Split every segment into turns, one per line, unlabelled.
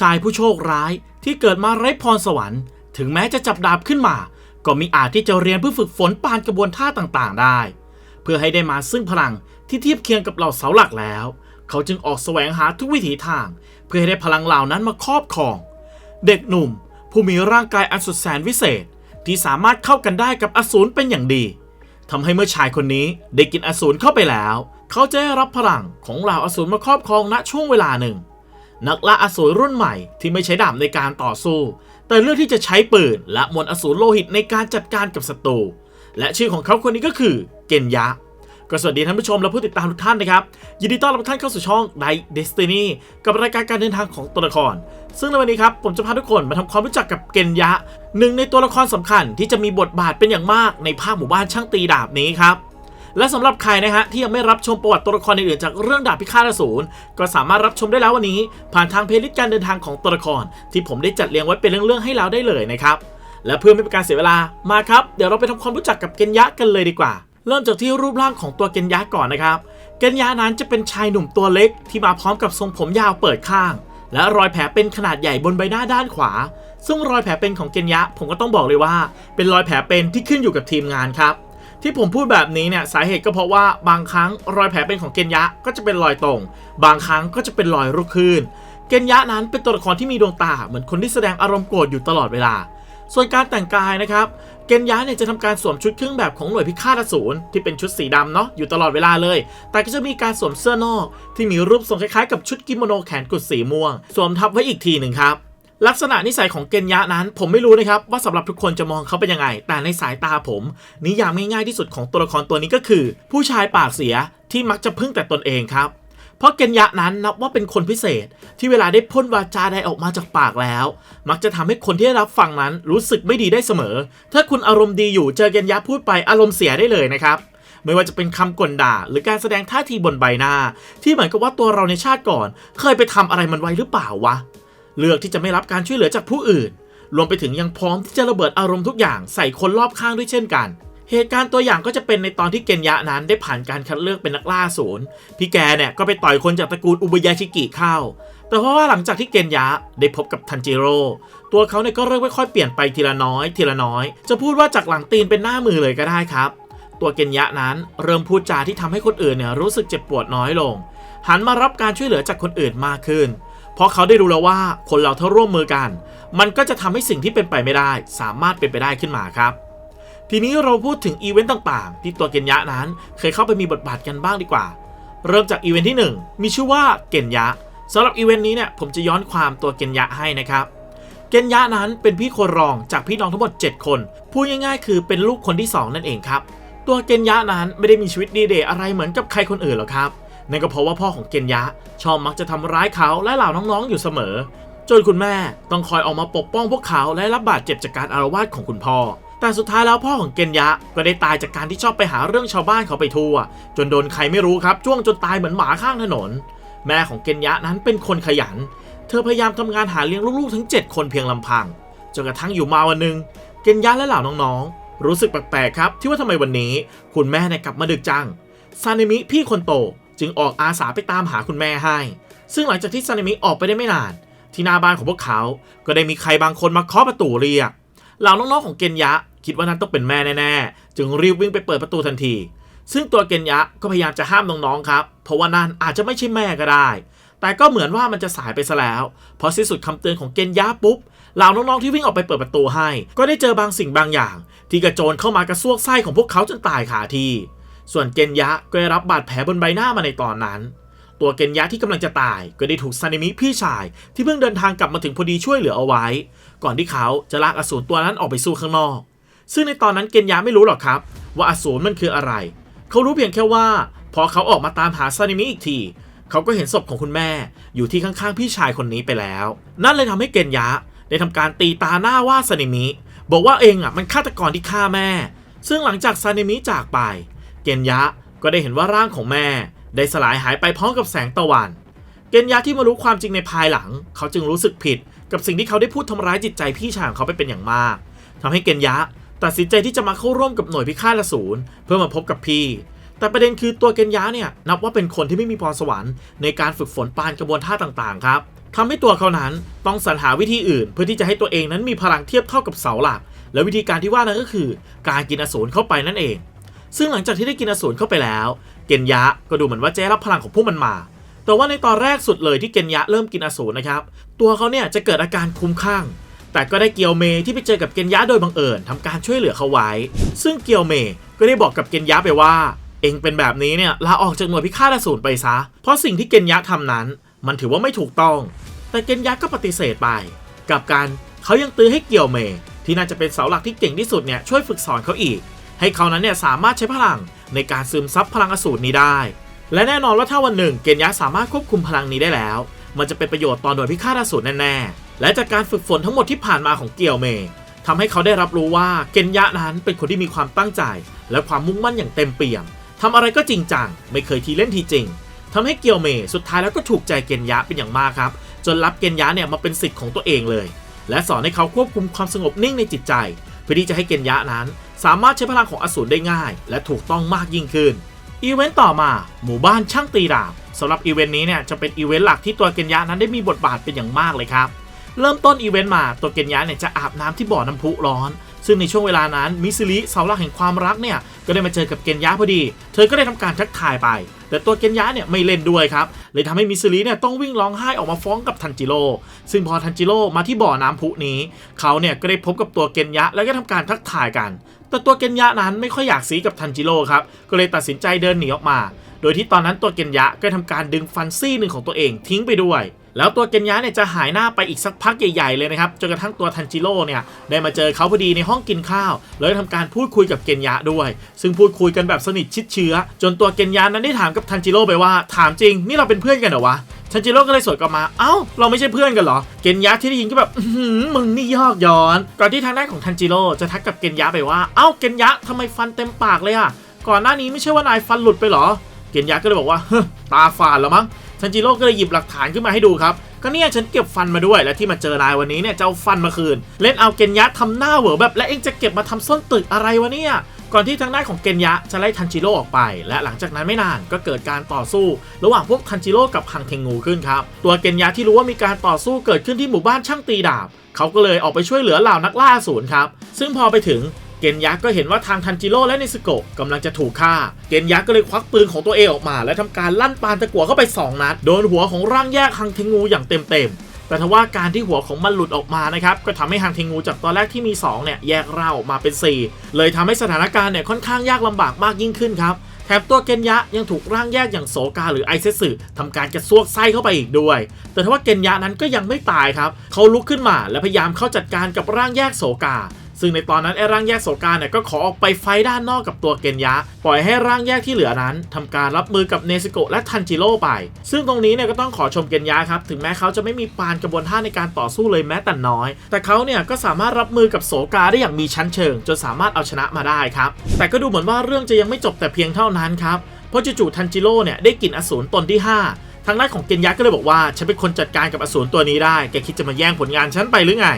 ชายผู้โชคร้ายที่เกิดมาไร้พรสวรรค์ ถึงแม้จะจับดาบขึ้นมา ก็มีอาจที่จะเรียนเพื่อฝึกฝนปานกระบวนท่าต่างๆ ได้ เพื่อให้ได้มาซึ่งพลังที่เทียบเคียงกับเหล่าเสาหลักแล้ว เขาจึงออกแสวงหาทุกวิถีทาง เพื่อให้ได้พลังเหล่านั้นมาครอบครอง เด็กหนุ่ม ผู้มีร่างกายอันสุดแสนวิเศษ ที่สามารถเข้ากันได้กับอสูรเป็นอย่างดีทำให้เมื่อชายคนนี้ได้กินอสูรเข้าไปแล้ว เขาจะได้รับพลังของเหล่าอสูรมาครอบครองณช่วงเวลาหนึ่ง นักล่าอสูรรุ่นใหม่ที่ไม่ใช้ดาบในการต่อสู้ แต่เลือกที่จะใช้ปืนและมนต์อสูรโลหิตในการจัดการกับศัตรูและชื่อของเขาคนนี้ก็คือเกนยะก็สวัสดีท่านผู้ชมและผู้ติดตามทุกท่านนะครับ ยินดีต้อนรับท่านเข้าสู่ช่อง Night Destiny กับรายการการเดินทางของตัวละคร ซึ่งในวันนี้ครับ ผมจะพาทุกคนมาทำความรู้จักกับเกนยะ หนึ่งในตัวละครสำคัญที่จะมีบทบาทเป็นอย่างมากในภาคหมู่บ้านช่างตีดาบนี้ครับ และสำหรับใครนะฮะที่ยังไม่รับชมประวัติตัวละครอื่นๆจากเรื่องดาบพิฆาตอสูรก็สามารถรับชมได้แล้ววันนี้ ผ่านทางเพลย์ลิสต์การเดินทางของตัวละคร ที่ผมได้จัดเรียงไว้เป็นเรื่องๆให้เราได้เลยนะครับและเพื่อไม่เป็นการเสียเวลามาครับเดี๋ยวเราไปทำความรู้จักกับเกนยะกันเลยดีกว่า เริ่มจากที่รูปร่างของตัวเกนยะก่อนนะครับ เกนยะนั้นจะเป็นชายหนุ่มตัวเล็ก ที่มาพร้อมกับทรงผมยาวเปิดข้าง และรอยแผลเป็นขนาดใหญ่บนใบหน้าด้านขวา ซึ่งรอยแผลเป็นของเกนยะผมก็ต้องบอกเลยว่า เป็นรอยแผลเป็นที่ขึ้นอยู่กับทีมงานครับ ที่ผมพูดแบบนี้เนี่ยสาเหตุก็เพราะว่าบางครั้งรอยแผลเป็นของเกนยะก็จะเป็นรอยตรง บางครั้งก็จะเป็นรอยรุกคืนเกนยะนั้นเป็นตัวละครที่มีดวงตาเหมือนคนที่แสดงอารมณ์โกรธอยู่ตลอดเวลา ส่วนการแต่งกายนะครับเกนยะเนี่ยจะทำการสวมชุดเครื่องแบบของหน่วยพิฆาตอสูรที่เป็นชุดสีดำเนาะอยู่ตลอดเวลาเลย แต่ก็จะมีการสวมเสื้อนอก ที่มีรูปทรงคล้ายๆ กับชุดกิโมโนแขนกุดสีม่วง สวมทับไว้อีกทีหนึ่งครับ ลักษณะนิสัยของเกนยะนั้น ผมไม่รู้นะครับว่าสำหรับทุกคนจะมองเขาเป็นยังไง แต่ในสายตาผม นิยามง่ายๆที่สุดของตัวละครตัวนี้ก็คือ ผู้ชายปากเสียที่มักจะพึ่งแต่ตนเองครับ เพราะเกนยะนั้นนับว่าเป็นคนพิเศษ ที่เวลาได้พ่นวาจาใดออกมาจากปากแล้ว มักจะทำให้คนที่ได้รับฟังนั้นรู้สึกไม่ดีได้เสมอ ถ้าคุณอารมณ์ดีอยู่เจอเกนยะพูดไปอารมณ์เสียได้เลยนะครับไม่ว่าจะเป็นคำกลด่า หรือการแสดงท่าทีบนใบหน้า ที่เหมือนกับว่าตัวเราในชาติก่อน เคยไปทำอะไรมันไว้หรือเปล่าวะ เลือกที่จะไม่รับการช่วยเหลือจากผู้อื่น รวมไปถึงยังพร้อมที่จะระเบิดอารมณ์ทุกอย่างใส่คนรอบข้างด้วยเช่นกัน เหตุการณ์ตัวอย่างก็จะเป็นในตอนที่เกนยะนั้นได้ผ่านการคัดเลือกเป็นนักล่าศูนย์พี่แกเนี่ยก็ไปต่อยคนจากตระกูลอุบยาชิกิเข้า แต่เพราะว่าหลังจากที่เกนยะได้พบกับทันจิโร่ตัวเขาเนี่ยก็เริ่มค่อยๆเปลี่ยนไปทีละน้อย ทีละน้อย จะพูดว่าจากหลังตีนเป็นหน้ามือเลยก็ได้ครับ ตัวเกนยะนั้นเริ่มพูดจาที่ทำให้คนอื่นเนี่ยรู้สึกเจ็บปวดน้อยลง หันมารับการช่วยเหลือจากคนอื่นมากขึ้น เพราะเขาได้รู้แล้วว่าคนเราถ้าร่วมมือกัน มันก็จะทำให้สิ่งที่เป็นไปไม่ได้ สามารถเป็นไปได้ขึ้นมาครับ ทีนี้เราพูดถึงอีเวนต์ต่างๆ ที่ตัวเกนยะนั้นเคยเข้าไปมีบทบาทกันบ้างดีกว่า เริ่มจากอีเวนต์ที่ 1 มีชื่อว่าเกนยะสำหรับอีเวนต์นี้เนี่ยผมจะย้อนความตัวเกนยะให้นะครับเกนยะนั้นเป็นพี่คนรองจากพี่น้องทั้งหมด 7 คน พูดง่ายๆ คือเป็นลูกคนที่ 2 นั่นเองครับ ตัวเกนยะนั้นไม่ได้มีชีวิตดีเดย์อะไรเหมือนกับใครคนอื่นหรอกครับ นั่นก็เพราะว่าพ่อของเกนยะ ชอบมักจะทำร้ายเขาและเหล่าน้องๆอยู่เสมอ จนคุณแม่ต้องคอยออกมาปกป้องพวกเขาและรับบาดเจ็บจากการอารวาสของคุณพ่อ แต่สุดท้ายแล้วพ่อของเกนยะก็ได้ตายจากการที่ชอบไปหาเรื่องชาวบ้านเขาไปทั่ว จนโดนใครไม่รู้ครับจ้วงจนตายเหมือนหมาข้างถนน แม่ของเกนยะนั้นเป็นคนขยัน เธอพยายามทำงานหาเลี้ยงลูกๆทั้ง 7 คนเพียงลำพังจนกระทั่งอยู่มาวันหนึ่งเกนยะและเหล่าน้องๆรู้สึกแปลกๆครับ ที่ว่าทำไมวันนี้ คุณแม่เนี่ยกลับมาดึกจังซานิมิพี่คนโต จึงออกอาสาไปตามหาคุณแม่ให้ ซึ่งหลังจากที่ซานิมิออกไปได้ไม่นาน ที่หน้าบ้านของพวกเขา ก็ได้มีใครบางคนมาเคาะประตูเรียกเหล่าน้องๆของเกนยะ คิดว่านั่นต้องเป็นแม่แน่ๆ จึงรีบวิ่งไปเปิดประตูทันที ซึ่งตัวเกนยะก็พยายามจะห้ามน้องๆครับ เพราะว่านั่นอาจจะไม่ใช่แม่ก็ได้ แต่ก็เหมือนว่ามันจะสายไปซะแล้ว เพราะสิ้นสุดคำเตือนของเกนยะปุ๊บเหล่าน้องๆที่วิ่งออกไปเปิดประตูให้ ก็ได้เจอบางสิ่งบางอย่าง ที่กระโจนเข้ามากระซวกไส้ของพวกเขาจนตายคาที่ ส่วนเกนยะก็ได้รับบาดแผลบนใบหน้ามาในตอนนั้น ตัวเกนยะที่กำลังจะตายก็ได้ถูกซานิมิพี่ชายที่เพิ่งเดินทางกลับมาถึงพอดีช่วยเหลือเอาไว้ ก่อนที่เขาจะลากอสูรตัวนั้นออกไปสู้ข้างนอก ซึ่งในตอนนั้นเกนยะไม่รู้หรอกครับ ว่าอสูรมันคืออะไร เขารู้เพียงแค่ว่า พอเขาออกมาตามหาซานิมิอีกทีเขาก็เห็นศพของคุณแม่อยู่ที่ข้างๆพี่ชายคนนี้ไปแล้ว นั่นเลยทำให้เกนยะได้ทำการตีตาหน้าว่าซานิมิบอกว่าเองอะมันฆาตกรที่ฆ่าแม่ ซึ่งหลังจากซานิมิจากไป เกนยะก็ได้เห็นว่าร่างของแม่ ได้สลายหายไปพร้อมกับแสงตะวัน เกนยะที่มารู้ความจริงในภายหลัง เขาจึงรู้สึกผิด กับสิ่งที่เขาได้พูดทำร้ายจิตใจพี่ชายของเขาไปเป็นอย่างมากทำให้เกนยะตัดสินใจที่จะมาเข้าร่วมกับหน่วยพิฆาตอสูรเพื่อมาพบกับพี่ แต่ประเด็นคือตัวเกนยะเนี่ยนับว่าเป็นคนที่ไม่มีพรสวรรค์ในการฝึกฝนปานกระบวนท่าต่างๆ ครับทำให้ตัวเขานั้นต้องสรรหาวิธีอื่น เพื่อที่จะให้ตัวเองนั้นมีพลังเทียบเท่ากับเสาหลัก และวิธีการที่ว่านั้นก็คือ การกินอสูรเข้าไปนั่นเอง ซึ่งหลังจากที่ได้กินอสูรเข้าไปแล้ว เกนยะก็ดูเหมือนว่าจะได้รับพลังของพวกมันมา แต่ว่าในตอนแรกสุดเลยที่เกนยะเริ่มกินอสูรนะครับ ตัวเขาเนี่ยจะเกิดอาการคุ้มคลั่งแต่ก็ได้เกียวเมที่ไปเจอกับเกนยะโดยบังเอิญทำการช่วยเหลือเขาไว้ ซึ่งเกียวเมก็ได้บอกกับเกนยะไปว่า เองเป็นแบบนี้เนี่ยลาออกจากหน่วยพิฆาตอสูรไปซะ เพราะสิ่งที่เกนยะทำนั้น มันถือว่าไม่ถูกต้อง แต่เกนยะก็ปฏิเสธไป กับการเขายังตื้อให้เกียวเมที่น่าจะเป็นเสาหลักที่เก่งที่สุดเนี่ยช่วยฝึกสอนเขาอีก ให้เขานั้นเนี่ยสามารถใช้พลังในการซึมซับพลังอสูรนี้ได้ และแน่นอนว่าถ้าวันหนึ่งเกนยะสามารถควบคุมพลังนี้ได้แล้ว มันจะเป็นประโยชน์ตอนโดยพิฆาตอสูรแน่ๆ และจากการฝึกฝนทั้งหมดที่ผ่านมาของเกียวเมทำให้เขาได้รับรู้ว่าเกนยะนั้นเป็นคนที่มีความตั้งใจ และความมุ่งมั่นอย่างเต็มเปี่ยมทำอะไรก็จริงจังไม่เคยทีเล่นทีจริงทำให้เกียวเมสุดท้ายแล้วก็ถูกใจเกนยะเป็นอย่างมากครับ จนรับเกนยะเนี่ยมาเป็นสิทธิ์ของตัวเองเลย และสอนให้เขาควบคุมความสงบนิ่งในจิตใจ เพื่อที่จะให้เกนยะนั้น สามารถใช้พลังของอสูรได้ง่าย และถูกต้องมากยิ่งขึ้นอีเวนต์ต่อมาหมู่บ้านช่างตีดาบสำหรับอีเวนต์นี้เนี่ยจะเป็นอีเวนต์หลักที่ตัวเกนยะนั้นได้มีบทบาทเป็นอย่างมากเลยครับ เริ่มต้นอีเวนต์มาตัวเกนยะเนี่ยจะอาบน้ำที่บ่อน้ำพุร้อน ซึ่งในช่วงเวลานั้นมิซิลิเสาหลักแห่งความรักเนี่ยก็ได้มาเจอกับเกนยะพอดี เธอก็ได้ทำการทักทายไป แต่ตัวเกนยะเนี่ยไม่เล่นด้วยครับเลยทำให้มิซิลิเนี่ยต้องวิ่งร้องไห้ออกมาฟ้องกับทันจิโร่ซึ่งพอทันจิโร่มาที่บ่อน้ำพุนี้ เขาเนี่ยก็ได้พบกับตัวเกนยะแล้วก็ทำการทักทายกัน แต่ตัวเกนยะนั้นไม่ค่อยอยากสีกับทันจิโร่ครับก็เลยตัดสินใจเดินหนีออกมา โดยที่ตอนนั้นตัวเกนยะก็ทำการดึงฟันซี่หนึ่งของตัวเองทิ้งไปด้วย แล้วตัวเกนยะเนี่ยจะหายหน้าไปอีกสักพักใหญ่ๆเลยนะครับจนกระทั่งตัวทันจิโร่เนี่ยได้มาเจอเขาพอดีในห้องกินข้าวแล้วได้ทำการพูดคุยกับเกนยะด้วย ซึ่งพูดคุยกันแบบสนิทชิดเชื้อ จนตัวเกนยะนั้นได้ถามกับทันจิโร่ไปว่าถามจริงนี่เราเป็นเพื่อนกันเหรอวะทันจิโร่ก็เลยสวนกลับมา เอ้า เราไม่ใช่เพื่อนกันเหรอ เกนยะที่ได้ยินก็แบบมึงนี่ยอกย้อน ก่อนที่ทางด้านของทันจิโร่จะทักกับเกนยะไปว่า เอ้า เกนยะทำไมฟันเต็มปากเลยอะก่อนหน้านี้ไม่ใช่ว่านายฟันหลุดไปเหรอ เกนยะก็เลยบอกว่าตาฝาดแล้วมั้ง ทันจิโร่ก็เลยหยิบหลักฐานขึ้นมาให้ดูครับก็เนี่ยฉันเก็บฟันมาด้วยและที่มาเจอนายวันนี้เนี่ยจะเอาฟันมาคืน เล่นเอาเกนยะทำหน้าเหวอแบบและเองจะเก็บมาทำส้นตึกอะไรวะเนี่ยก่อนที่ทางด้านของเกนยะจะไล่ทันจิโร่ออกไป และหลังจากนั้นไม่นานก็เกิดการต่อสู้ ระหว่างพวกทันจิโร่กับฮังเทงูขึ้นครับ ตัวเกนยะที่รู้ว่ามีการต่อสู้เกิดขึ้นที่หมู่บ้านช่างตีดาบ เขาก็เลยออกไปช่วยเหลือเหล่านักล่าอสูรครับ ซึ่งพอไปถึง เกนยักษ์ก็เห็นว่าทางทันจิโร่และเนสโกะกำลังจะถูกฆ่า เกนยักษ์ก็เลยควักปืนของตัวเองออกมา และทำการลั่นปานตะกั่วเข้าไป 2 นัด โดนหัวของร่างแยกฮังเทงูอย่างเต็มๆ แต่ทว่าการที่หัวของมันหลุดออกมานะครับ ก็ทำให้ฮังเทงูจากตอนแรกที่มี 2 เนี่ย แยกร่างออกมาเป็น 4 เลยทำให้สถานการณ์เนี่ยค่อนข้างยากลำบากมากยิ่งขึ้นครับแถมตัวเกนยะยังถูกร่างแยกอย่างโสกาหรือไอเซสึทำการกระซวกไส้เข้าไปอีกด้วย แต่ทว่าเกนยะนั้นก็ยังไม่ตายครับ เขาลุกขึ้นมาและพยายามเข้าจัดการกับร่างแยกโสกา ซึ่งในตอนนั้นไอ้ร่างแยกโสกาเนี่ยก็ขอออกไปไฟด้านนอกกับตัวเกนยะ ปล่อยให้ร่างแยกที่เหลือนั้นทำการรับมือกับเนสโกะและทันจิโร่ไป ซึ่งตรงนี้เนี่ยก็ต้องขอชมเกนยะครับถึงแม้เขาจะไม่มีปานกระบวนท่าในการต่อสู้เลยแม้แต่น้อย แต่เขาเนี่ยก็สามารถรับมือกับโสกาได้อย่างมีชั้นเชิง จนสามารถเอาชนะมาได้ครับแต่ก็ดูเหมือนว่าเรื่องจะยังไม่จบแต่เพียงเท่านั้นครับเพราะจู่ๆทันจิโร่เนี่ยได้กลิ่นอสูรตนที่ 5ทางด้านของเกนยะก็เลยบอกว่า ฉันเป็นคนจัดการกับอสูรตัวนี้ได้ แกคิดจะมาแย่งผลงานฉันไปหรือไง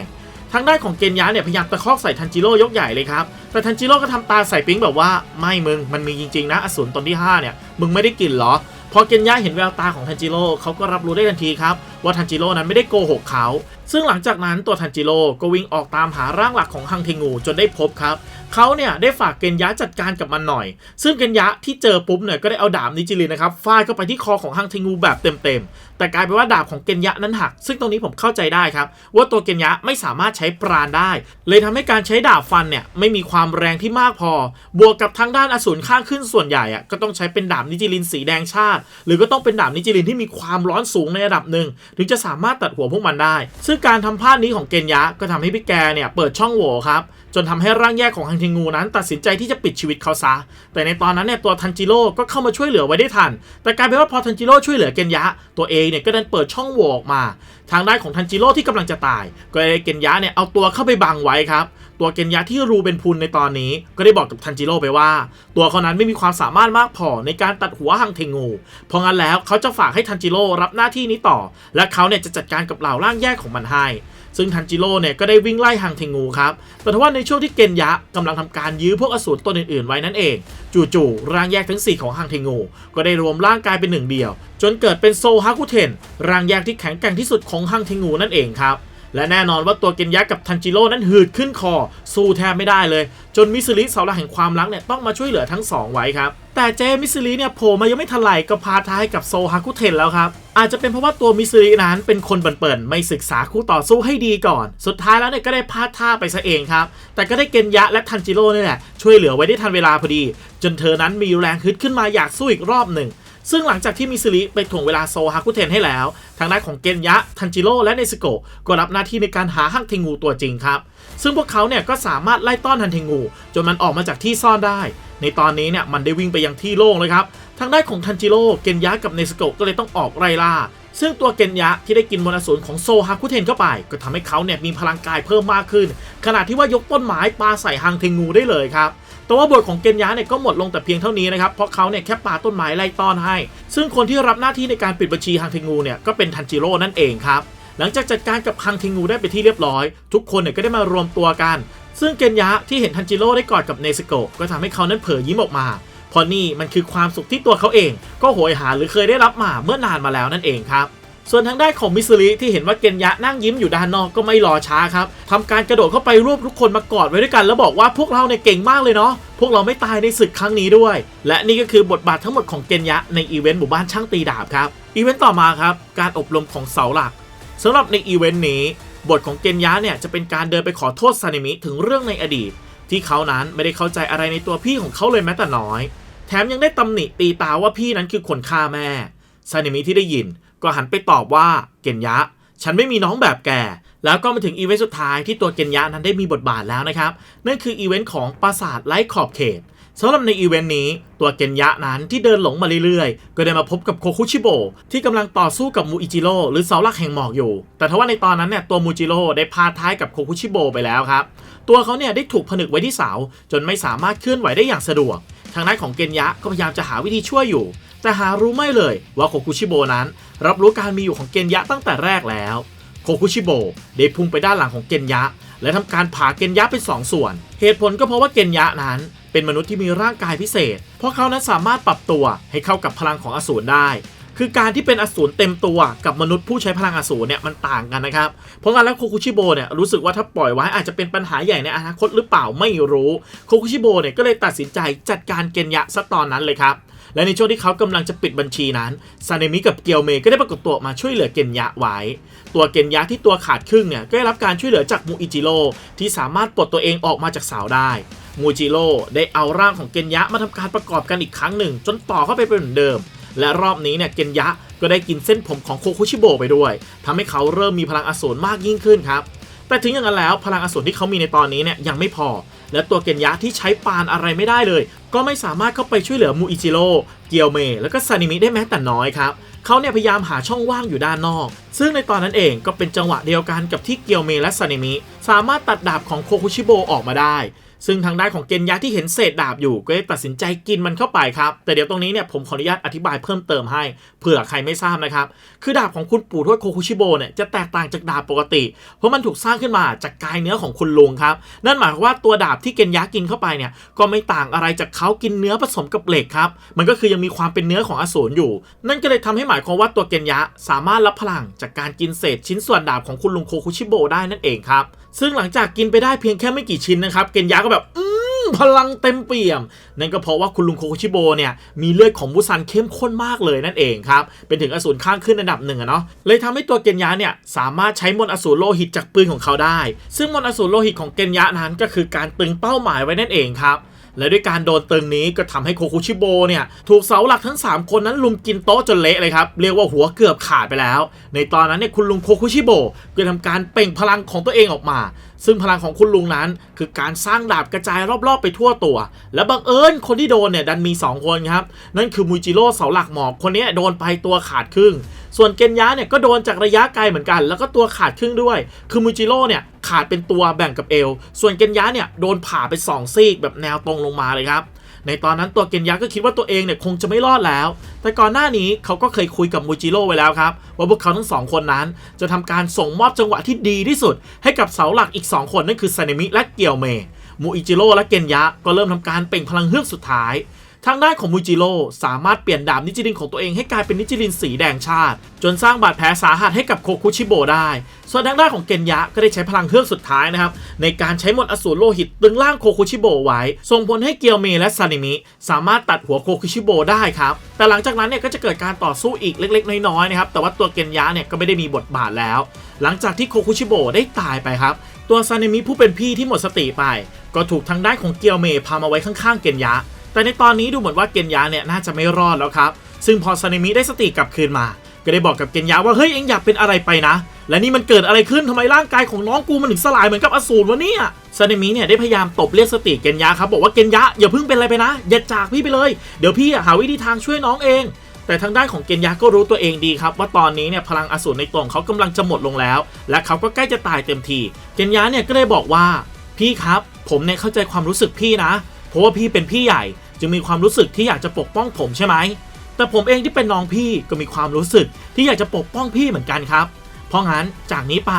ทางด้านของเกนยะเนี่ยพยายามตะคอกใส่ทันจิโร่ยกใหญ่เลยครับ แต่ทันจิโร่ก็ทำตาใส่ปิ๊งแบบว่าไม่มึงมันมีจริงๆนะอสูรตนที่ห้าเนี่ย มึงไม่ได้กลิ่นเหรอ พอเกนยะเห็นแววตาของทันจิโร่เขาก็รับรู้ได้ทันทีครับ ว่าทันจิโร่นั้นไม่ได้โกหกเขา ซึ่งหลังจากนั้นตัวทันจิโร่ก็วิ่งออกตามหาร่างหลักของฮังเทงูจนได้พบครับเขาเนี่ยได้ฝากเกนยะจัดการกับมันหน่อย ซึ่งเกนยะที่เจอปุ๊บเนี่ยก็ได้เอาดาบนิจิรินนะครับฟาดเข้าไปที่คอของฮังเทงูแบบเต็มๆแต่กลายเป็นว่าดาบของเกนยะนั้นหัก ซึ่งตรงนี้ผมเข้าใจได้ครับ ว่าตัวเกนยะไม่สามารถใช้ปราณได้ เลยทำให้การใช้ดาบฟันเนี่ยไม่มีความแรงที่มากพอ บวกกับทางด้านอสูรข้างขึ้นส่วนใหญ่อะก็ต้องใช้เป็นดาบนิจิรินสีแดงชาติ หรือก็ต้องเป็นดาบนิจิรินที่มีความร้อนสูงในระดับหนึ่งถึงจะสามารถตัดหัวพวกมันได้ ซึ่งการทำพลาดนี้ของเกนยะก็ทำให้พี่แกเนี่ยเปิดช่องโหว่ครับจนทำให้ร่างแยกของฮังเทงูนั้น ตัดสินใจที่จะปิดชีวิตเขาซะ แต่ในตอนนั้นเนี่ยตัวทันจิโร่ก็เข้ามาช่วยเหลือไว้ได้ทัน แต่กลายเป็นว่าพอทันจิโร่ช่วยเหลือเกนยะตัวเองเนี่ยก็ดันเปิดช่องโหว่ออกมา ทางด้านของทันจิโร่ที่กำลังจะตาย ก็เลยเกนยะเนี่ยเอาตัวเข้าไปบังไว้ครับตัวเกนยะที่รูเป็นพุนในตอนนี้ ก็ได้บอกกับทันจิโร่ไปว่า ตัวเขานั้นไม่มีความสามารถมากพอในการตัดหัวฮังเทงู เพราะงั้นแล้วเขาจะฝากให้ทันจิโร่รับหน้าที่นี้ต่อ และเขาเนี่ยจะจัดการกับเหล่าร่างแยกของมันให้ ซึ่งทันจิโร่เนี่ยก็ได้วิ่งไล่ฮังเทงูครับแต่ทว่าในช่วงที่เกนยะกำลังทำการยื้อพวกอสูรตนอื่นๆไว้นั่นเอง จู่ๆร่างแยกทั้ง 4 ของฮังเทงู ก็ได้รวมร่างกายเป็นหนึ่งเดียว จนเกิดเป็นโซฮาคุเทนร่างแยกที่แข็งแกร่งที่สุดของฮังเทงูนั่นเองครับ และแน่นอนว่าตัวเกนยะกับทันจิโร่นั้นหืดขึ้นคอ สู้แทบไม่ได้เลย จนมิสลิเสาหลักแห่งความรักเนี่ยต้องมาช่วยเหลือทั้งสองไว้ครับ แต่เจมิสลิเนี่ยโผล่มายังไม่ทันไหลก็พาท้ายกับโซฮาคุเทนแล้วครับอาจจะเป็นเพราะว่าตัวมิสลินั้นเป็นคนเปิ่นๆไม่ศึกษาคู่ต่อสู้ให้ดีก่อน สุดท้ายแล้วเนี่ยก็ได้พลาดท่าไปซะเองครับ แต่ก็ได้เกนยะและทันจิโร่นี่แหละช่วยเหลือไว้ได้ทันเวลาพอดี จนเธอนั้นมีแรงฮึดขึ้นมาอยากสู้อีกรอบหนึ่ง ซึ่งหลังจากที่มิสลิไปถ่วงเวลาโซฮาคุเทนให้แล้ว ทางด้านของเกนยะ ทันจิโร่และเนสโกะก็รับหน้าที่ในการหาฮังเทงูตัวจริงครับ ซึ่งพวกเขาเนี่ยก็สามารถไล่ต้อนทันเทงูจนมันออกมาจากที่ซ่อนได้ ในตอนนี้เนี่ยมันได้วิ่งไปยังที่โล่งเลยครับ ทางด้านของทันจิโร่เกนยะกับเนสโกะก็เลยต้องออกไล่ล่าซึ่งตัวเกนยะที่ได้กินมนอสูรของโซฮาคุเทนเข้าไป ก็ทำให้เขาเนี่ยมีพลังกายเพิ่มมากขึ้น ขณะที่ว่ายกต้นไม้ปาใส่ฮังเทงูได้เลยครับ แต่ว่าบทของเกนยะเนี่ยก็หมดลงแต่เพียงเท่านี้นะครับ เพราะเขาเนี่ยแค่ปาต้นไม้ไล่ต้อนให้ ซึ่งคนที่รับหน้าที่ในการปิดบัญชีฮังเทงูเนี่ยก็เป็นทันจิโร่นั่นเองครับ หลังจากจัดการกับฮังเทงูได้ไปที่เรียบร้อย ทุกคนเนี่ยก็ได้มารวมตัวกัน ซึ่งเกนยะที่เห็นทันจิโร่ได้กอดกับเนสโกะก็ทำให้เขานั้นเผยยิ้มออกมาเพราะนี่มันคือความสุขที่ตัวเขาเอง ก็โหยหาหรือเคยได้รับมาเมื่อนานมาแล้วนั่นเองครับ ส่วนทางด้านของมิสซิลิที่เห็นว่าเกนยะนั่งยิ้มอยู่ด้านนอกก็ไม่รอช้าครับทำการกระโดดเข้าไปรวบทุกคนมากอดไว้ด้วยกันแล้วบอกว่าพวกเราเนี่ยเก่งมากเลยเนาะพวกเราไม่ตายในศึกครั้งนี้ด้วย และนี่ก็คือบทบาททั้งหมดของเกนยะในอีเวนต์หมู่บ้านช่างตีดาบครับอีเวนต์ต่อมาครับการอบรมของเสาหลักสำหรับในอีเวนต์นี้ บทของเกนยะเนี่ยจะเป็นการเดินไปขอโทษซานิมิถึงเรื่องในอดีต ที่เขานั้นไม่ได้เข้าใจอะไรในตัวพี่ของเขาเลยแม้แต่น้อย แถมยังได้ตำหนิตีตาว่าพี่นั้นคือคนฆ่าแม่ซานิมิที่ได้ยิน ก็หันไปตอบว่าเกนยะ ฉันไม่มีน้องแบบแก แล้วก็มาถึงอีเวนต์สุดท้ายที่ตัวเกนยะนั้นได้มีบทบาทแล้วนะครับ นั่นคืออีเวนต์ของปราสาทไร้ขอบเขตสำหรับในอีเวนต์นี้ ตัวเกนยะนั้นที่เดินหลงมาเรื่อยๆ ก็ได้มาพบกับโคคุชิโบที่กำลังต่อสู้กับมูอิจิโร่หรือเสาหลักแห่งหมอกอยู่ แต่ทว่าในตอนนั้นเนี่ยตัวมูจิโร่ได้พาท้ายกับโคคุชิโบไปแล้วครับ ตัวเขาเนี่ยได้ถูกผนึกไว้ที่เสาจนไม่สามารถเคลื่อนไหวได้อย่างสะดวก ทางด้านของเกนยะก็พยายามจะหาวิธีช่วยอยู่ แต่หารู้ไม่เลยว่าโคคุชิโบนั้น รับรู้การมีอยู่ของเกนยะตั้งแต่แรกแล้ว โคคุชิโบได้พุ่งไปด้านหลังของเกนยะ และทำการผ่าเกนยะเป็นสองส่วน เหตุผลก็เพราะว่าเกนยะนั้น เป็นมนุษย์ที่มีร่างกายพิเศษ เพราะเขานั้นสามารถปรับตัวให้เข้ากับพลังของอสูรได้ คือการที่เป็นอสูรเต็มตัวกับมนุษย์ผู้ใช้พลังอสูรเนี่ยมันต่างกันนะครับ เพราะงั้นแล้วโคคุชิโบเนี่ยรู้สึกว่าถ้าปล่อยไว้อาจจะเป็นปัญหาใหญ่ในอนาคตหรือเปล่าไม่รู้ โคคุชิโบเนี่ยก็เลยตัดสินใจจัดการเกนยะซะตอนนั้นเลยครับ และในช่วงที่เขากำลังจะปิดบัญชีนั้นซาเนมิกับเกียวเมก็ได้ปรากฏตัวมาช่วยเหลือเกนยะไว้ ตัวเกนยะที่ตัวขาดครึ่งเนี่ยก็ได้รับการช่วยเหลือจากมูอิจิโร่ที่สามารถปลดตัวเองออกมาจากเสาได้มูจิโร่ได้เอาร่างของเกนยะมาทำการประกอบกันอีกครั้งหนึ่ง จนต่อเข้าไปเป็นเหมือนเดิม และรอบนี้เนี่ยเกนยะก็ได้กินเส้นผมของโคคุชิโบไปด้วยทำให้เขาเริ่มมีพลังอสูรมากยิ่งขึ้นครับแต่ถึงอย่างนั้นแล้วพลังอสูรที่เขามีในตอนนี้เนี่ยยังไม่พอ และตัวเกนยะที่ใช้ปานอะไรไม่ได้เลย ก็ไม่สามารถเข้าไปช่วยเหลือมูอิจิโร่เกียวเมแล้วก็ซานิมิได้แม้แต่น้อยครับเขาเนี่ยพยายามหาช่องว่างอยู่ด้านนอก ซึ่งในตอนนั้นเองก็เป็นจังหวะเดียวกันกับที่เกียวเมและซานิมิสามารถตัดดาบของโคคุชิโบออกมาได้ ซึ่งทางด้านของเกนยะที่เห็นเศษดาบอยู่ก็ได้ตัดสินใจกินมันเข้าไปครับ แต่เดี๋ยวตรงนี้เนี่ยผมขออนุญาตอธิบายเพิ่มเติมให้เผื่อใครไม่ทราบนะครับ คือดาบของคุณปู่ทวดโคคุชิโบเนี่ยจะแตกต่างจากดาบปกติ เพราะมันถูกสร้างขึ้นมาจากกายเนื้อของคุณลุงครับ นั่นหมายความว่าตัวดาบที่เกนยะกินเข้าไปเนี่ยก็ไม่ต่างอะไรจากเขากินเนื้อผสมกับเหล็กครับมันก็คือยังมีความเป็นเนื้อของอสูรอยู่ นั่นก็เลยทำให้หมายความว่าตัวเกนยะสามารถรับพลังจากการกินเศษชิ้นส่วนดาบของคุณลุงโคคุชิโบได้นั่นเองครับ ซึ่งหลังจากกินไปได้เพียงแค่ไม่กี่ชิ้นนะครับ เกนยะก็แบบ อืมพลังเต็มเปี่ยม นั่นก็เพราะว่าคุณลุงโคคุชิโบเนี่ย มีเลือดของบุซันเข้มข้นมากเลยนั่นเองครับ เป็นถึงอสูรข้างขึ้นอันดับหนึ่งอะเนาะเลยทำให้ตัวเกนยะเนี่ย สามารถใช้มนต์อสูรโลหิตจากปืนของเขาได้ ซึ่งมนต์อสูรโลหิตของเกนยะนั้นก็คือการตึงเป้าหมายไว้นั่นเองครับ และด้วยการโดนตึงนี้ก็ทำให้โคคุชิโบเนี่ยถูกเสาหลักทั้ง 3 คนนั้นลุมกินโต๊ะจนเละเลยครับ เรียกว่าหัวเกือบขาดไปแล้ว ในตอนนั้นเนี่ยคุณลุงโคคุชิโบก็ทำการเปล่งพลังของตัวเองออกมา ซึ่งพลังของคุณลุงนั้น คือการสร้างดาบกระจายรอบๆ ไปทั่วตัว และบังเอิญคนที่โดนเนี่ยดันมี 2 คนครับ นั่นคือมูจิโร่เสาหลักหมอบคนนี้โดนไปตัวขาดครึ่ง ส่วนเกนยะเนี่ยก็โดนจากระยะไกลเหมือนกัน แล้วก็ตัวขาดครึ่งด้วย คือมูจิโร่เนี่ยขาดเป็นตัวแบ่งกับเอว ส่วนเกนยะเนี่ยโดนผ่าไปสองซีกแบบแนวตรงลงมาเลยครับในตอนนั้นตัวเกนยะก็คิดว่าตัวเองเนี่ยคงจะไม่รอดแล้ว แต่ก่อนหน้านี้เขาก็เคยคุยกับมูจิโร่ไว้แล้วครับ ว่าพวกเขาทั้งสองคนนั้น จะทำการส่งมอบจังหวะที่ดีที่สุด ให้กับเสาหลักอีก 2 คนนั่นคือซาเนมิและเกียวเมมูอิจิโร่และเกนยะก็เริ่มทำการเปล่งพลังเฮือกสุดท้าย ทางด้านของมูจิโร่สามารถเปลี่ยนดาบนิจิรินของตัวเองให้กลายเป็นนิจิรินสีแดงชาติ จนสร้างบาดแผลสาหัสให้กับโคคุชิโบได้ ส่วนทางด้านของเกนยะก็ได้ใช้พลังเฮือกสุดท้ายนะครับ ในการใช้มนต์อสูรโลหิตตึงร่างโคคุชิโบไว้ ส่งผลให้เกียวเมและซานิมิสามารถตัดหัวโคคุชิโบได้ครับ แต่หลังจากนั้นเนี่ยก็จะเกิดการต่อสู้อีกเล็ก ๆ น้อยๆนะครับ แต่ว่าตัวเกนยะเนี่ยก็ไม่ได้มีบทบาทแล้ว หลังจากที่โคคุชิโบได้ตายไปครับตัวซานิมิผู้เป็นพี่ที่หมดสติไป ก็ถูกทางด้านของเกียวเมพามาไว้ข้างๆเกนยะ แต่ในตอนนี้ดูเหมือนว่าเกนยะเนี่ยน่าจะไม่รอดแล้วครับ ซึ่งพอซานิมิได้สติกลับคืนมา ก็ได้บอกกับเกนยะว่าเฮ้ยเอ็งอยากเป็นอะไรไปนะ และนี่มันเกิดอะไรขึ้นทำไมร่างกายของน้องกูมันถึงสลายเหมือนกับอสูรวะเนี่ยซานิมิเนี่ยได้พยายามตบเรียกสติเกนยะครับบอกว่าเกนยะอย่าเพิ่งเป็นอะไรไปนะ อย่าจากพี่ไปเลย เดี๋ยวพี่หาวิธีทางช่วยน้องเองแต่ทางด้านของเกนยะก็รู้ตัวเองดีครับ ว่าตอนนี้เนี่ยพลังอสูรในตัวของเขากำลังจะหมดลงแล้ว และเขาก็ใกล้จะตายเต็มที เกนยะเนี่ยก็เลยบอกว่า พี่ครับ ผมเนี่ยเข้าใจความรู้สึกพี่นะ เพราะว่าพี่เป็นพี่ใหญ่ จึงมีความรู้สึกที่อยากจะปกป้องผมใช่ไหม แต่ผมเองที่เป็นน้องพี่ก็มีความรู้สึกที่อยากจะปกป้องพี่เหมือนกันครับ เพราะงั้นจากนี้ไป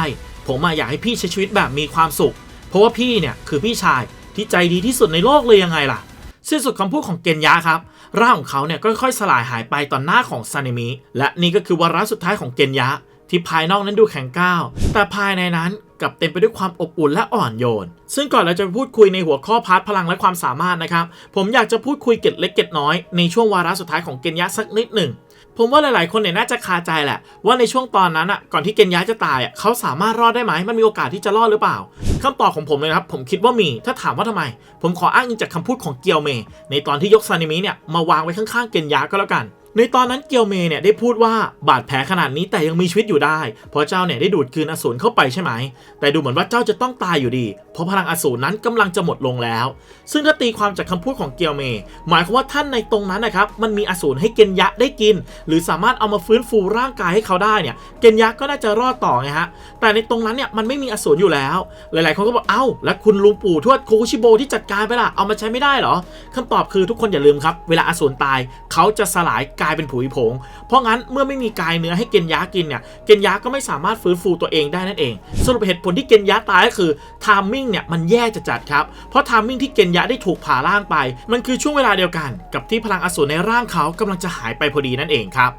ผมอะอยากให้พี่ใช้ชีวิตแบบมีความสุข เพราะว่าพี่เนี่ยคือพี่ชายที่ใจดีที่สุดในโลกเลยยังไงล่ะสิ้นสุดคำพูดของเกนยะครับ ร่างของเขาเนี่ยก็ค่อยๆ สลายหายไปต่อหน้าของซานิมิ และนี่ก็คือวาระสุดท้ายของเกนยะ ที่ภายนอกนั้นดูแข็งก้าว แต่ภายในนั้น ลับเต็มไปด้วยความอบอุ่นและอ่อนโยน ซึ่งก่อนเราจะพูดคุยในหัวข้อพาร์ทพลังและความสามารถนะครับ ผมอยากจะพูดคุยเก็ดเล็กเก็ดน้อยในช่วงวาระสุดท้ายของเกนยะสักนิดหนึ่งผมว่าหลาย ๆ คนเนี่ยน่าจะคาใจแหละ ว่าในช่วงตอนนั้นอะก่อนที่เกนยะจะตายอะเขาสามารถรอดได้ไหมมันมีโอกาสที่จะรอดหรือเปล่าคำตอบของผมเลยนะครับ ผมคิดว่ามีถ้าถามว่าทำไม ผมขออ้างอิงจากคำพูดของเกียวเม ในตอนที่ยกซานิมิเนี่ยมาวางไว้ข้าง ๆ เกนยะก็แล้วกัน ในตอนนั้นเกียวเมเนี่ยได้พูดว่าบาดแผลขนาดนี้แต่ยังมีชีวิตอยู่ได้ เพราะเจ้าเนี่ยได้ดูดกลืนอสูรเข้าไปใช่ไหม แต่ดูเหมือนว่าเจ้าจะต้องตายอยู่ดี เพราะพลังอสูรนั้นกำลังจะหมดลงแล้ว ซึ่งถ้าตีความจากคำพูดของเกียวเม หมายความว่าท่านในตรงนั้นนะครับมันมีอสูรให้เกนยะได้กิน หรือสามารถเอามาฟื้นฟูร่างกายให้เขาได้เนี่ยเกนยะก็น่าจะรอดต่อไงฮะแต่ในตรงนั้นเนี่ยมันไม่มีอสูรอยู่แล้ว หลายๆคนก็บอกเอ้า แล้วคุณลุงปู่ทวดโคคุชิโบที่จัดการไปล่ะเอามาใช้ไม่ได้เหรอคำตอบคือทุกคนอย่าลืมครับเวลาอสูรตายเขาจะสลายกลายเป็นผุยผง เพราะงั้นเมื่อไม่มีกายเนื้อให้เกนยะกินเนี่ยเกนยะก็ไม่สามารถฟื้นฟูตัวเองได้นั่นเอง สรุปเหตุผลที่เกนยะตายก็คือทามมิ่งเนี่ยมันแย่จะจัดครับ เพราะทามมิ่งที่เกนยะได้ถูกผ่าร่างไป มันคือช่วงเวลาเดียวกัน กับที่พลังอสูรในร่างเขากำลังจะหายไปพอดีนั่นเองครับ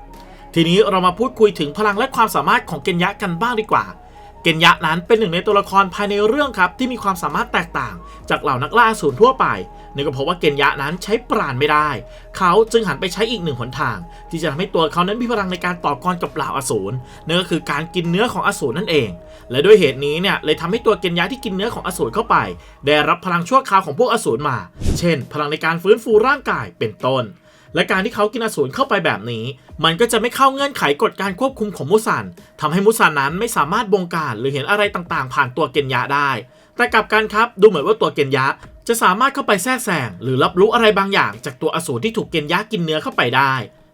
ทีนี้เรามาพูดคุยถึงพลังและความสามารถของเกนยะกันบ้างดีกว่า เกนยะนั้นเป็นหนึ่งในตัวละครภายในเรื่องครับที่มีความสามารถแตกต่าง จากเหล่านักล่าอสูรทั่วไปเนื่องก็เพราะว่าเกนยะนั้นใช้ปราณไม่ได้ เขาจึงหันไปใช้อีกหนึ่งหนทาง ที่จะทำให้ตัวเขานั้นมีพลังในการต่อกรกับเหล่าอสูรนั่นก็คือการกินเนื้อของอสูรนั่นเอง และด้วยเหตุนี้เนี่ยเลยทำให้ตัวเกนยะที่กินเนื้อของอสูรเข้าไป ได้รับพลังชั่วคราวของพวกอสูรมา เช่น พลังในการฟื้นฟูร่างกายเป็นต้น และการที่เขากินอสูรเข้าไปแบบนี้ มันก็จะไม่เข้าเงื่อนไขกฎการควบคุมของมุสันทำให้มุสันนั้นไม่สามารถบงการหรือเห็นอะไรต่างๆ ผ่านตัวเกนยะได้ แต่กลับกันครับดูเหมือนว่าตัวเกนยะจะสามารถเข้าไปแทรกแซงหรือรับรู้อะไรบางอย่าง จากตัวอสูรที่ถูกเกนยะกินเนื้อเข้าไปได้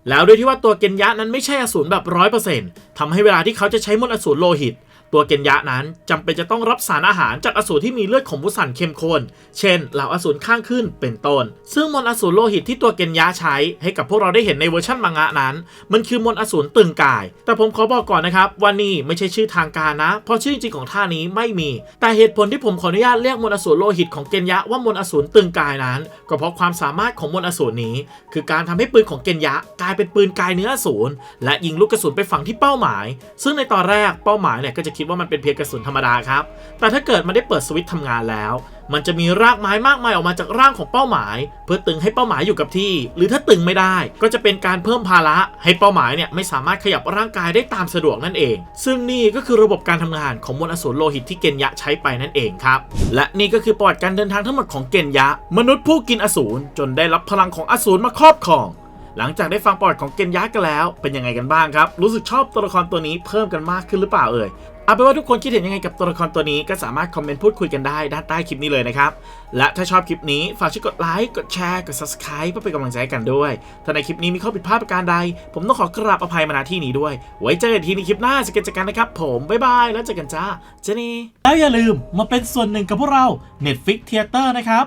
แล้วด้วยที่ว่าตัวเกนยะนั้นไม่ใช่อสูรแบบร้อยเปอร์เซ็นต์ทำให้เวลาที่เขาจะใช้มนต์อสูรโลหิต ตัวเกนยะนั้นจำเป็นจะต้องรับสารอาหารจากอสูรที่มีเลือดของมุสันเข้มข้น เช่น เหล่าอสูรข้างขึ้นเป็นต้น ซึ่งมนอสูรโลหิตที่ตัวเกนยะใช้ ให้กับพวกเราได้เห็นในเวอร์ชันมังงะนั้น มันคือมนอสูรตึงกาย แต่ผมขอบอกก่อนนะครับว่านี่ไม่ใช่ชื่อทางการนะ เพราะชื่อจริงของท่านี้ไม่มี แต่เหตุผลที่ผมขออนุญาตเรียกมนอสูรโลหิตของเกนยะว่ามนอสูรตึงกายนั้น ก็เพราะความสามารถของมนอสูรนี้ คือการทำให้ปืนของเกนยะกลายเป็นปืนกายเนื้ออสูรและยิงลูกกระสุนไปฝังที่เป้าหมาย ซึ่งในตอนแรกเป้าหมายเนี่ยก็จะคิดว่ามันเป็นเพียงกระสุนธรรมดาครับ แต่ถ้าเกิดมันได้เปิดสวิตช์ทำงานแล้ว มันจะมีรากไม้มากมายออกมาจากร่างของเป้าหมาย เพื่อตึงให้เป้าหมายอยู่กับที่ หรือถ้าตึงไม่ได้ ก็จะเป็นการเพิ่มภาระให้เป้าหมายเนี่ยไม่สามารถขยับร่างกายได้ตามสะดวกนั่นเอง ซึ่งนี่ก็คือระบบการทำงานของมวลอสูรโลหิตที่เกนยะใช้ไปนั่นเองครับ และนี่ก็คือประวัติการเดินทางทั้งหมดของเกนยะ มนุษย์ผู้กินอสูรจนได้รับพลังของอสูรมาครอบครองหลังจากได้ฟังประวัติของเกนยะกันแล้ว เป็นยังไงกันบ้างครับ รู้สึกชอบตัวละครตัวนี้เพิ่มกันมากขึ้นหรือเปล่าเอ่ย เอาเป็นว่าทุกคนคิดเห็นยังไงกับตัวละครตัวนี้ก็สามารถคอมเมนต์พูดคุยกันได้ด้านใต้คลิปนี้เลยนะครับ และถ้าชอบคลิปนี้ฝากช่วยกดไลค์กดแชร์กด subscribe เพื่อเป็นกำลังใจให้กันด้วย ถ้าในคลิปนี้มีข้อผิดพลาดประการใด ผมต้องขอกราบอภัยมาณที่นี้ด้วย ไว้เจอกันทีในคลิปหน้าสเกิดจากกันนะครับผมบ๊ายบายแล้วเจอกันจ้าเจนี่แล้วอย่าลืมมาเป็นส่วนหนึ่งกับพวกเรา Netflix Theater นะครับ